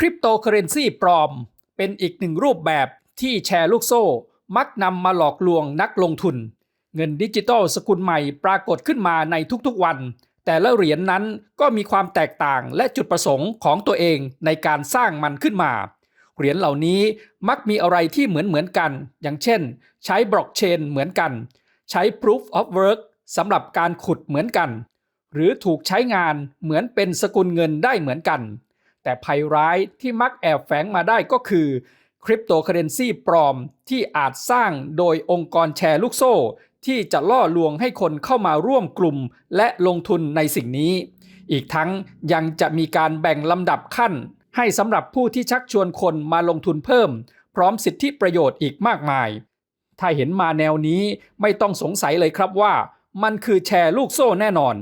คริปโตเคอเรนซีปลอม เป็นอีกหนึ่งรูปแบบที่แชร์ลูกโซ่ มักนำมาหลอกลวงนักลงทุน เงินดิจิตอลสกุลใหม่ปรากฏขึ้นมาในทุกๆวัน แต่ละเหรียญนนั้นก็มีความแตกต่างและจุดประสงค์ของตัวเองในการสร้างมันขึ้นมาเหรียญเหล่านี้มักมีอะไรที่เหมือนเหมือนๆกัน อย่างเช่น ใช้บล็อกเชนเหมือนกัน ใช้ proof of work สำหรับการขุดเหมือนกัน หรือถูกใช้งานเหมือนเป็นสกุลเงินได้เหมือนกัน แต่ภัยร้ายที่มักแอบแฝงมาได้ก็คือคริปโตเคอเรนซีปลอมที่อาจสร้างโดยองค์กรแชร์ลูกโซ่ ที่จะล่อลวงให้คนเข้ามาร่วมกลุ่ม และลงทุนในสิ่งนี้ อีกทั้งยังจะมีการแบ่งลำดับขั้น ให้สำหรับผู้ที่ชักชวนคนมาลงทุนเพิ่ม พร้อมสิทธิประโยชน์อีกมากมาย ถ้าเห็นมาแนวนี้ไม่ต้องสงสัยเลยครับว่า มันคือแชร์ลูกโซ่แน่นอน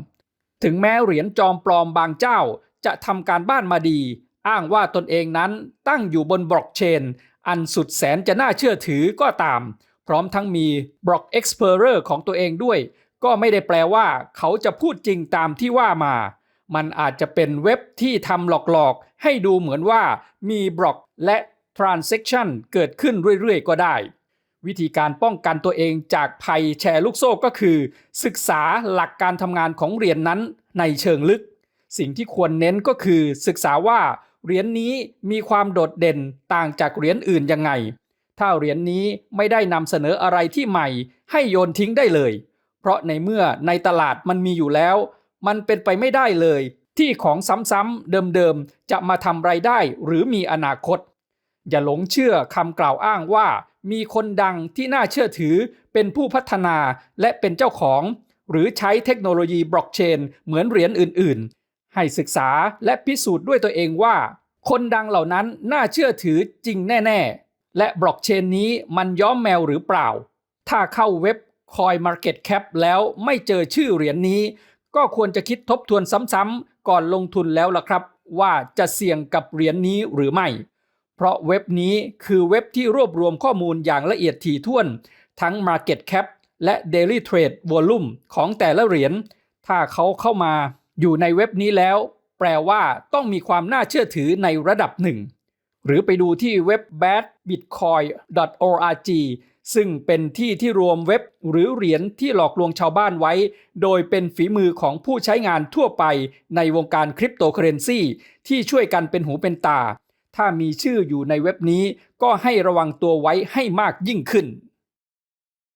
ถึงแม้เหรียญจอมปลอมบางเจ้า จะทำการบ้านมาดี อ้างว่าตนเองนั้นตั้งอยู่บนบล็อกเชน อันสุดแสนจะน่าเชื่อถือก็ตาม พร้อมทั้งมีบล็อก Explorer ของตัวเองด้วย ก็ไม่ได้แปลว่าเขาจะพูดจริงตามที่ว่ามา มันอาจจะเป็นเว็บที่ทำหลอกๆ ให้ดูเหมือนว่ามีบล็อกและ Transaction เกิดขึ้นเรื่อยๆ ก็ได้วิธีการป้องกันตัวเองจากภัยแชร์ลูกโซ่ก็คือ ศึกษาหลักการทำงานของเหรียญนนั้นในเชิงลึก สิ่งที่ควรเน้นก็คือศึกษาว่าเหรียญนนี้มีความโดดเด่นต่างจากเหรียญอื่นยังไง ถ้าเหรียญนนี้ไม่ได้นำเสนออะไรที่ใหม่ ให้โยนทิ้งได้เลย เพราะในเมื่อในตลาดมันมีอยู่แล้ว มันเป็นไปไม่ได้เลย ที่ของซ้ำๆเดิมๆจะมาทำไรายได้หรือมีอนาคต อย่าหลงเชื่อคำกล่าวอ้างว่า มีคนดังที่น่าเชื่อถือเป็นผู้พัฒนาและเป็นเจ้าของ หรือใช้เทคโนโลยีบล็อกเชนเหมือนเหรียญอื่นๆ ให้ศึกษาและพิสูจน์ด้วยตัวเองว่า คนดังเหล่านั้นน่าเชื่อถือจริงแน่ๆ และบล็อกเชนนี้มันย้อมแมวหรือเปล่า ถ้าเข้าเว็บ CoinMarketCap แล้วไม่เจอชื่อเหรียญนี้ ก็ควรจะคิดทบทวนซ้ำๆก่อนลงทุนแล้วล่ะครับ ว่าจะเสี่ยงกับเหรียญนี้หรือไม่ เพราะเว็บนี้คือเว็บที่รวบรวมข้อมูลอย่างละเอียดถี่ถ้วน ทั้ง Market Cap และ Daily Trade Volume ของแต่ละเหรียญถ้าเขาเข้ามา อยู่ในเว็บนี้แล้ว แปลว่าต้องมีความน่าเชื่อถือในระดับหนึ่ง หรือไปดูที่เว็บ badbitcoin.org ซึ่งเป็นที่ที่รวมเว็บหรือเหรียญที่หลอกลวงชาวบ้านไว้ โดยเป็นฝีมือของผู้ใช้งานทั่วไปในวงการคริปโตเคอเรนซีที่ช่วยกันเป็นหูเป็นตา ถ้ามีชื่ออยู่ในเว็บนี้ก็ให้ระวังตัวไว้ให้มากยิ่งขึ้น